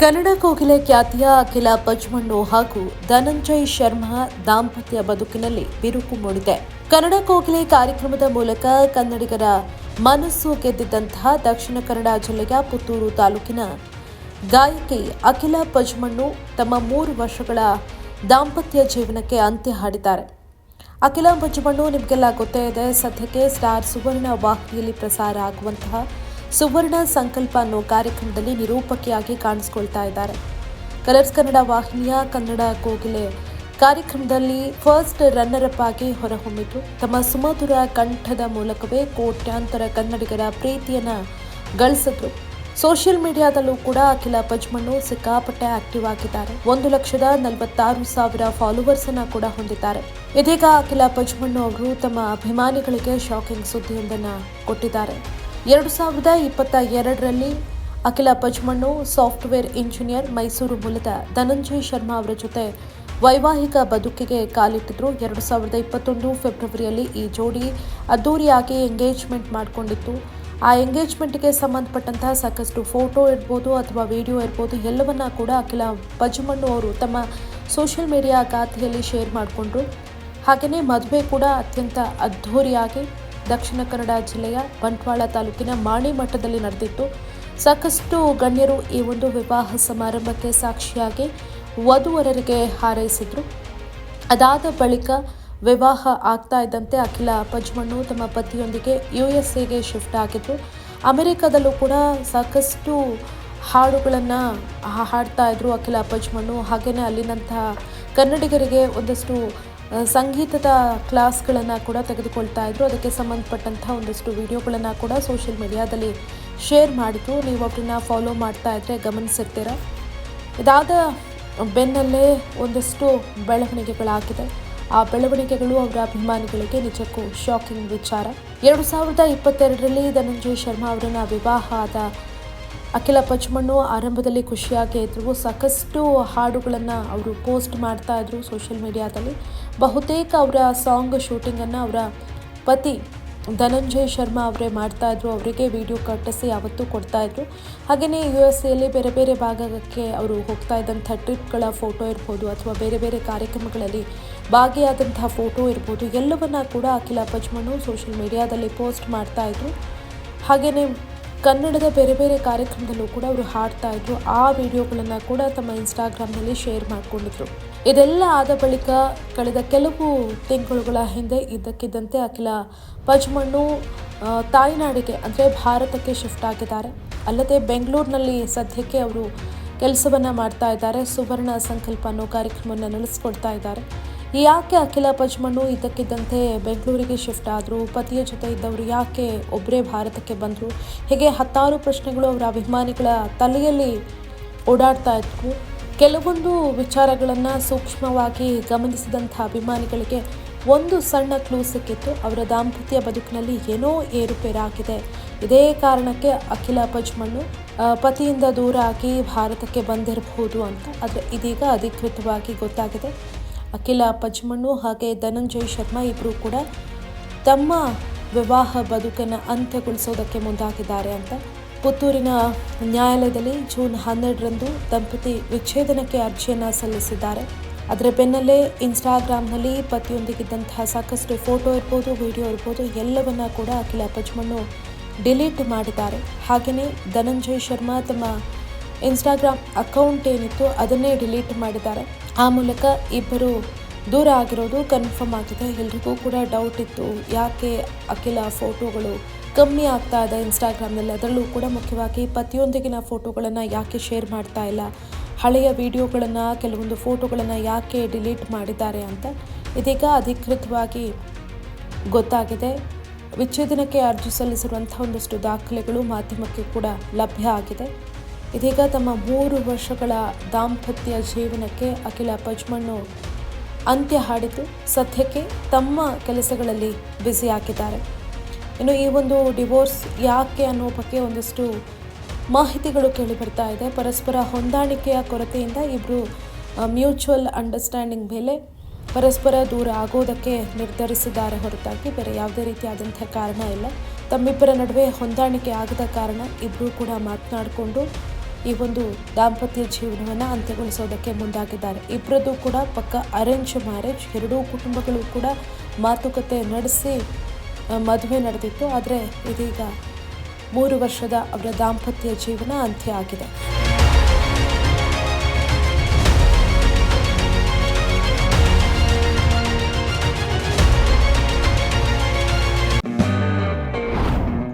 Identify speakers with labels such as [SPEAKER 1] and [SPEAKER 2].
[SPEAKER 1] ಕನ್ನಡ ಕೋಗಿಲೆ ಖ್ಯಾತಿಯ ಅಖಿಲ ಪಜ್ಮಣ್ಣು ಹಾಗೂ ಧನಂಜಯ್ ಶರ್ಮಾ ದಾಂಪತ್ಯ ಬದುಕಿನಲ್ಲಿ ಬಿರುಕು ಮೂಡಿದೆ. ಕನ್ನಡ ಕೋಗಿಲೆ ಕಾರ್ಯಕ್ರಮದ ಮೂಲಕ ಕನ್ನಡಿಗರ ಮನಸ್ಸು ಗೆದ್ದಿದ್ದಂತಹ ದಕ್ಷಿಣ ಕನ್ನಡ ಜಿಲ್ಲೆಯ ಪುತ್ತೂರು ತಾಲೂಕಿನ ಗಾಯಕಿ ಅಖಿಲ ಪಜ್ಮಣ್ಣು ತಮ್ಮ ಮೂರು ವರ್ಷಗಳ ದಾಂಪತ್ಯ ಜೀವನಕ್ಕೆ ಅಂತ್ಯ ಹಾಡಿದ್ದಾರೆ. ಅಖಿಲ ಪಜ್ಮಣ್ಣು ನಿಮಗೆಲ್ಲ ಗೊತ್ತೇ ಇದೆ, ಸದ್ಯಕ್ಕೆ ಸ್ಟಾರ್ ಸುವರ್ಣ ವಾಹಿನಿಯಲ್ಲಿ ಪ್ರಸಾರ ಆಗುವಂತಹ ಸುವರ್ಣ ಸಂಕಲ್ಪ ಅನ್ನೋ ಕಾರ್ಯಕ್ರಮದಲ್ಲಿ ನಿರೂಪಕಿಯಾಗಿ ಕಾಣಿಸ್ಕೊಳ್ತಾ ಇದ್ದಾರೆ. ಕಲರ್ಸ್ ಕನ್ನಡ ವಾಹಿನಿಯ ಕನ್ನಡ ಕೋಗಿಲೆ ಕಾರ್ಯಕ್ರಮದಲ್ಲಿ ಫಸ್ಟ್ ರನ್ನರ್ ಅಪ್ ಆಗಿ ಹೊರಹೊಮ್ಮಿತು. ತಮ್ಮ ಸುಮಧುರ ಕಂಠದ ಮೂಲಕವೇ ಕೋಟ್ಯಾಂತರ ಕನ್ನಡಿಗರ ಪ್ರೀತಿಯನ್ನು ಗಳಿಸಿದ್ರು. ಸೋಷಿಯಲ್ ಮೀಡಿಯಾದಲ್ಲೂ ಕೂಡ ಅಖಿಲ ಪಜ್ಮಣ್ಣು ಸಿಕ್ಕಾಪಟ್ಟೆ ಆಕ್ಟಿವ್ ಆಗಿದ್ದಾರೆ. ಒಂದು ಲಕ್ಷದ ನಲವತ್ತಾರು ಸಾವಿರ ಫಾಲೋವರ್ಸ್ ಅನ್ನ ಕೂಡ ಹೊಂದಿದ್ದಾರೆ. ಇದೀಗ ಅಖಿಲ ಪಜ್ಮಣ್ಣು ಅವರು ತಮ್ಮ ಅಭಿಮಾನಿಗಳಿಗೆ ಶಾಕಿಂಗ್ ಸುದ್ದಿಯೊಂದನ್ನು ಕೊಟ್ಟಿದ್ದಾರೆ. ಎರಡು ಸಾವಿರದ ಇಪ್ಪತ್ತ ಎರಡರಲ್ಲಿ ಅಖಿಲ ಪಜ್ಮಣ್ಣು ಸಾಫ್ಟ್ವೇರ್ ಇಂಜಿನಿಯರ್ ಮೈಸೂರು ಮೂಲದ ಧನಂಜಯ್ ಶರ್ಮಾ ಅವರ ಜೊತೆ ವೈವಾಹಿಕ ಬದುಕಿಗೆ ಕಾಲಿಟ್ಟಿದ್ರು. ಎರಡು ಸಾವಿರದ ಇಪ್ಪತ್ತೊಂದು ಫೆಬ್ರವರಿಯಲ್ಲಿ ಈ ಜೋಡಿ ಅದ್ದೂರಿಯಾಗಿ ಎಂಗೇಜ್ಮೆಂಟ್ ಮಾಡಿಕೊಂಡಿತ್ತು. ಆ ಎಂಗೇಜ್ಮೆಂಟ್ಗೆ ಸಂಬಂಧಪಟ್ಟಂತಹ ಸಾಕಷ್ಟು ಫೋಟೋ ಇರ್ಬೋದು ಅಥವಾ ವಿಡಿಯೋ ಇರ್ಬೋದು, ಎಲ್ಲವನ್ನ ಕೂಡ ಅಖಿಲ ಪಜ್ಮಣ್ಣು ಅವರು ತಮ್ಮ ಸೋಷಿಯಲ್ ಮೀಡಿಯಾ ಖಾತೆಯಲ್ಲಿ ಶೇರ್ ಮಾಡಿಕೊಂಡ್ರು. ಹಾಗೆಯೇ ಮದುವೆ ಕೂಡ ಅತ್ಯಂತ ಅದ್ಧೂರಿಯಾಗಿ ದಕ್ಷಿಣ ಕನ್ನಡ ಜಿಲ್ಲೆಯ ಬಂಟ್ವಾಳ ತಾಲೂಕಿನ ಮಾಣಿ ಮಠದಲ್ಲಿ ನಡೆದಿತ್ತು. ಸಾಕಷ್ಟು ಗಣ್ಯರು ಈ ಒಂದು ವಿವಾಹ ಸಮಾರಂಭಕ್ಕೆ ಸಾಕ್ಷಿಯಾಗಿ ವಧುವರರಿಗೆ ಹಾರೈಸಿದ್ರು. ಅದಾದ ಬಳಿಕ ವಿವಾಹ ಆಗ್ತಾ ಇದ್ದಂತೆ ಅಖಿಲ ಪಜ್ಮಣ್ಣು ತಮ್ಮ ಪತಿಯೊಂದಿಗೆ ಯು ಎಸ್ ಎಗೆ ಶಿಫ್ಟ್ ಆಗಿದ್ರು. ಅಮೆರಿಕದಲ್ಲೂ ಕೂಡ ಸಾಕಷ್ಟು ಹಾಡುಗಳನ್ನು ಹಾಡ್ತಾ ಇದ್ರು ಅಖಿಲ ಪಜ್ಮಣ್ಣು ಹಾಗೆಯೇ ಅಲ್ಲಿನಂತಹ ಕನ್ನಡಿಗರಿಗೆ ಒಂದಷ್ಟು ಸಂಗೀತದ ಕ್ಲಾಸ್ಗಳನ್ನು ಕೂಡ ತೆಗೆದುಕೊಳ್ತಾ ಇದ್ರು. ಅದಕ್ಕೆ ಸಂಬಂಧಪಟ್ಟಂತಹ ಒಂದಷ್ಟು ವಿಡಿಯೋಗಳನ್ನು ಕೂಡ ಸೋಷಿಯಲ್ ಮೀಡಿಯಾದಲ್ಲಿ ಶೇರ್ ಮಾಡಿದ್ರು. ನೀವು ಅವ್ರನ್ನ ಫಾಲೋ ಮಾಡ್ತಾ ಇದ್ರೆ ಗಮನಿಸಿರ್ತೀರ. ಇದಾದ ಬೆನ್ನಲ್ಲೇ ಒಂದಷ್ಟು ಬೆಳವಣಿಗೆಗಳಾಗಿದೆ. ಆ ಬೆಳವಣಿಗೆಗಳು ಅವರ ಅಭಿಮಾನಿಗಳಿಗೆ ನಿಜಕ್ಕೂ ಶಾಕಿಂಗ್ ವಿಚಾರ. ಎರಡು ಸಾವಿರದ ಇಪ್ಪತ್ತೆರಡರಲ್ಲಿ ಧನಂಜಯ್ ಶರ್ಮಾ ಅವರನ್ನ ವಿವಾಹ ಆದ ಅಖಿಲ ಪಚ್ಮಣ್ಣು ಆರಂಭದಲ್ಲಿ ಖುಷಿಯಾಗೇ ಇದ್ರು. ಸಾಕಷ್ಟು ಹಾಡುಗಳನ್ನು ಅವರು ಪೋಸ್ಟ್ ಮಾಡ್ತಾ ಇದ್ರು ಸೋಷಿಯಲ್ ಮೀಡಿಯಾದಲ್ಲಿ. ಬಹುತೇಕ ಅವರ ಸಾಂಗ್ ಶೂಟಿಂಗನ್ನು ಅವರ ಪತಿ ಧನಂಜಯ್ ಶರ್ಮಾ ಅವರೇ ಮಾಡ್ತಾ ಇದ್ರು. ಅವರಿಗೆ ವಿಡಿಯೋ ಕಟ್ಟಿಸಿ ಯಾವತ್ತೂ ಕೊಡ್ತಾ ಇದ್ರು. ಹಾಗೆಯೇ ಯು ಎಸ್ ಎಲ್ಲಿ ಬೇರೆ ಬೇರೆ ಭಾಗಕ್ಕೆ ಅವರು ಹೋಗ್ತಾ ಇದ್ದಂಥ ಟ್ರಿಪ್ಗಳ ಫೋಟೋ ಇರ್ಬೋದು ಅಥವಾ ಬೇರೆ ಬೇರೆ ಕಾರ್ಯಕ್ರಮಗಳಲ್ಲಿ ಭಾಗಿಯಾದಂತಹ ಫೋಟೋ ಇರ್ಬೋದು. ಎಲ್ಲವನ್ನ ಕೂಡ ಅಖಿಲ ಪಚ್ಮಣ್ಣು ಸೋಷಿಯಲ್ ಮೀಡಿಯಾದಲ್ಲಿ ಪೋಸ್ಟ್ ಮಾಡ್ತಾಯಿದ್ರು ಹಾಗೆಯೇ ಕನ್ನಡದ ಬೇರೆ ಬೇರೆ ಕಾರ್ಯಕ್ರಮದಲ್ಲೂ ಕೂಡ ಅವರು ಹಾಡ್ತಾ ಇದ್ರು. ಆ ವಿಡಿಯೋಗಳನ್ನ ಕೂಡ ತಮ್ಮ ಇನ್ಸ್ಟಾಗ್ರಾಮ್ನಲ್ಲಿ ಶೇರ್ ಮಾಡಿಕೊಂಡಿದ್ರು. ಇದೆಲ್ಲ ಆದ ಬಳಿಕ ಕಳೆದ ಕೆಲವು ತಿಂಗಳುಗಳ ಹಿಂದೆ ಇದ್ದಕ್ಕಿದ್ದಂತೆ ಅಖಿಲ ಪಜ್ಮಣ್ಣು ತಾಯ್ನಾಡಿಗೆ ಅಂದರೆ ಭಾರತಕ್ಕೆ ಶಿಫ್ಟ್ ಆಗಿದ್ದಾರೆ. ಅಲ್ಲದೆ ಬೆಂಗಳೂರಿನಲ್ಲಿ ಸದ್ಯಕ್ಕೆ ಅವರು ಕೆಲಸವನ್ನು ಮಾಡ್ತಾ ಇದ್ದಾರೆ. ಸುವರ್ಣ ಸಂಕಲ್ಪ ಅನ್ನೋ ಕಾರ್ಯಕ್ರಮವನ್ನು ನಡೆಸ್ಕೊಡ್ತಾ ಇದ್ದಾರೆ. ಯಾಕೆ ಅಖಿಲ ಪಜ್ಮಣ್ಣು ಇದ್ದಕ್ಕಿದ್ದಂತೆ ಬೆಂಗಳೂರಿಗೆ ಶಿಫ್ಟ್ ಆದರು? ಪತಿಯ ಜೊತೆ ಇದ್ದವರು ಯಾಕೆ ಒಬ್ಬರೇ ಭಾರತಕ್ಕೆ ಬಂದರು? ಹೀಗೆ ಹತ್ತಾರು ಪ್ರಶ್ನೆಗಳು ಅವರ ಅಭಿಮಾನಿಗಳ ತಲೆಯಲ್ಲಿ ಓಡಾಡ್ತಾ ಇದ್ವು. ಕೆಲವೊಂದು ವಿಚಾರಗಳನ್ನು ಸೂಕ್ಷ್ಮವಾಗಿ ಗಮನಿಸಿದಂಥ ಅಭಿಮಾನಿಗಳಿಗೆ ಒಂದು ಸಣ್ಣ ಕ್ಲೂ ಸಿಕ್ಕಿತ್ತು. ಅವರ ದಾಂಪತ್ಯ ಬದುಕಿನಲ್ಲಿ ಏನೋ ಏರುಪೇರಾಗಿದೆ ಇದೇ ಕಾರಣಕ್ಕೆ ಅಖಿಲ ಪಜ್ಮಣ್ಣು ಪತಿಯಿಂದ ದೂರ ಆಗಿ ಭಾರತಕ್ಕೆ ಬಂದಿರಬಹುದು ಅಂತ. ಆದರೆ ಇದೀಗ ಅಧಿಕೃತವಾಗಿ ಗೊತ್ತಾಗಿದೆ. ಅಖಿಲ ಪಜ್ಮಣ್ಣು ಹಾಗೆ ಧನಂಜಯ್ ಶರ್ಮಾ ಇಬ್ಬರು ಕೂಡ ತಮ್ಮ ವಿವಾಹ ಬದುಕನ್ನು ಅಂತ್ಯಗೊಳಿಸೋದಕ್ಕೆ ಮುಂದಾಗಿದ್ದಾರೆ ಅಂತ. ಪುತ್ತೂರಿನ ನ್ಯಾಯಾಲಯದಲ್ಲಿ ಜೂನ್ ಹನ್ನೆರಡರಂದು ದಂಪತಿ ವಿಚ್ಛೇದನಕ್ಕೆ ಅರ್ಜಿಯನ್ನು ಸಲ್ಲಿಸಿದ್ದಾರೆ. ಅದರ ಬೆನ್ನಲ್ಲೇ ಇನ್ಸ್ಟಾಗ್ರಾಮ್ನಲ್ಲಿ ಪತಿಯೊಂದಿಗಿದ್ದಂತಹ ಸಾಕಷ್ಟು ಫೋಟೋ ಇರ್ಬೋದು, ವಿಡಿಯೋ ಇರ್ಬೋದು, ಎಲ್ಲವನ್ನ ಕೂಡ ಅಖಿಲ ಪಜ್ಮಣ್ಣು ಡಿಲೀಟ್ ಮಾಡಿದ್ದಾರೆ. ಹಾಗೆಯೇ ಧನಂಜಯ್ ಶರ್ಮಾ ತಮ್ಮ ಇನ್ಸ್ಟಾಗ್ರಾಮ್ ಅಕೌಂಟ್ ಏನಿತ್ತು ಅದನ್ನೇ ಡಿಲೀಟ್ ಮಾಡಿದ್ದಾರೆ. ಆ ಮೂಲಕ ಇಬ್ಬರು ದೂರ ಆಗಿರೋದು ಕನ್ಫರ್ಮ್ ಆಗಿದೆ. ಎಲ್ರಿಗೂ ಕೂಡ ಡೌಟ್ ಇತ್ತು. ಯಾಕೆ ಅಖಿಲ ಫೋಟೋಗಳು ಕಮ್ಮಿ ಆಗ್ತಾ ಇದೆ ಇನ್ಸ್ಟಾಗ್ರಾಮ್ನಲ್ಲಿ ಅದರಲ್ಲೂ ಕೂಡ ಮುಖ್ಯವಾಗಿ ಪತಿಯೊಂದಿಗಿನ ಫೋಟೋಗಳನ್ನು ಯಾಕೆ ಶೇರ್ ಮಾಡ್ತಾ ಇಲ್ಲ? ಹಳೆಯ ವಿಡಿಯೋಗಳನ್ನು ಕೆಲವೊಂದು ಫೋಟೋಗಳನ್ನು ಯಾಕೆ ಡಿಲೀಟ್ ಮಾಡಿದ್ದಾರೆ ಅಂತ ಇದೀಗ ಅಧಿಕೃತವಾಗಿ ಗೊತ್ತಾಗಿದೆ. ವಿಚ್ಛೇದನಕ್ಕೆ ಅರ್ಜಿ ಸಲ್ಲಿಸಿರುವಂಥ ಒಂದಷ್ಟು ದಾಖಲೆಗಳು ಮಾಧ್ಯಮಕ್ಕೆ ಕೂಡ ಲಭ್ಯ ಆಗಿದೆ. ಇದೀಗ ತಮ್ಮ ಮೂರು ವರ್ಷಗಳ ದಾಂಪತ್ಯ ಜೀವನಕ್ಕೆ ಅಖಿಲ ಪಜ್ಮಣ್ಣು ಅಂತ್ಯ ಹಾಡಿದ್ದು, ಸದ್ಯಕ್ಕೆ ತಮ್ಮ ಕೆಲಸಗಳಲ್ಲಿ ಬ್ಯುಸಿ ಹಾಕಿದ್ದಾರೆ ಇನ್ನು ಈ ಒಂದು ಡಿವೋರ್ಸ್ ಯಾಕೆ ಅನ್ನೋ ಬಗ್ಗೆ ಒಂದಷ್ಟು ಮಾಹಿತಿಗಳು ಕೇಳಿ ಬರ್ತಾ ಇದೆ. ಪರಸ್ಪರ ಹೊಂದಾಣಿಕೆಯ ಕೊರತೆಯಿಂದ ಇಬ್ಬರು ಮ್ಯೂಚುವಲ್ ಅಂಡರ್ಸ್ಟ್ಯಾಂಡಿಂಗ್ ಮೇಲೆ ಪರಸ್ಪರ ದೂರ ಆಗೋದಕ್ಕೆ ನಿರ್ಧರಿಸಿದ್ದಾರೆ ಹೊರತಾಗಿ. ಬೇರೆ ಯಾವುದೇ ರೀತಿಯಾದಂಥ ಕಾರಣ ಇಲ್ಲ. ತಮ್ಮಿಬ್ಬರ ನಡುವೆ ಹೊಂದಾಣಿಕೆ ಆಗದ ಕಾರಣ ಇಬ್ಬರೂ ಕೂಡ ಮಾತನಾಡಿಕೊಂಡು ಈ ಒಂದು ದಾಂಪತ್ಯ ಜೀವನವನ್ನು ಅಂತ್ಯಗೊಳಿಸೋದಕ್ಕೆ ಮುಂದಾಗಿದ್ದಾರೆ. ಇಬ್ಬರದ್ದು ಕೂಡ ಪಕ್ಕ ಅರೇಂಜ್ ಮ್ಯಾರೇಜ್ ಎರಡೂ ಕುಟುಂಬಗಳು ಕೂಡ ಮಾತುಕತೆ ನಡೆಸಿ ಮದುವೆ ನಡೆದಿತ್ತು. ಆದರೆ ಇದೀಗ ಮೂರು ವರ್ಷದ ಅವರ ದಾಂಪತ್ಯ ಜೀವನ ಅಂತ್ಯ ಆಗಿದೆ.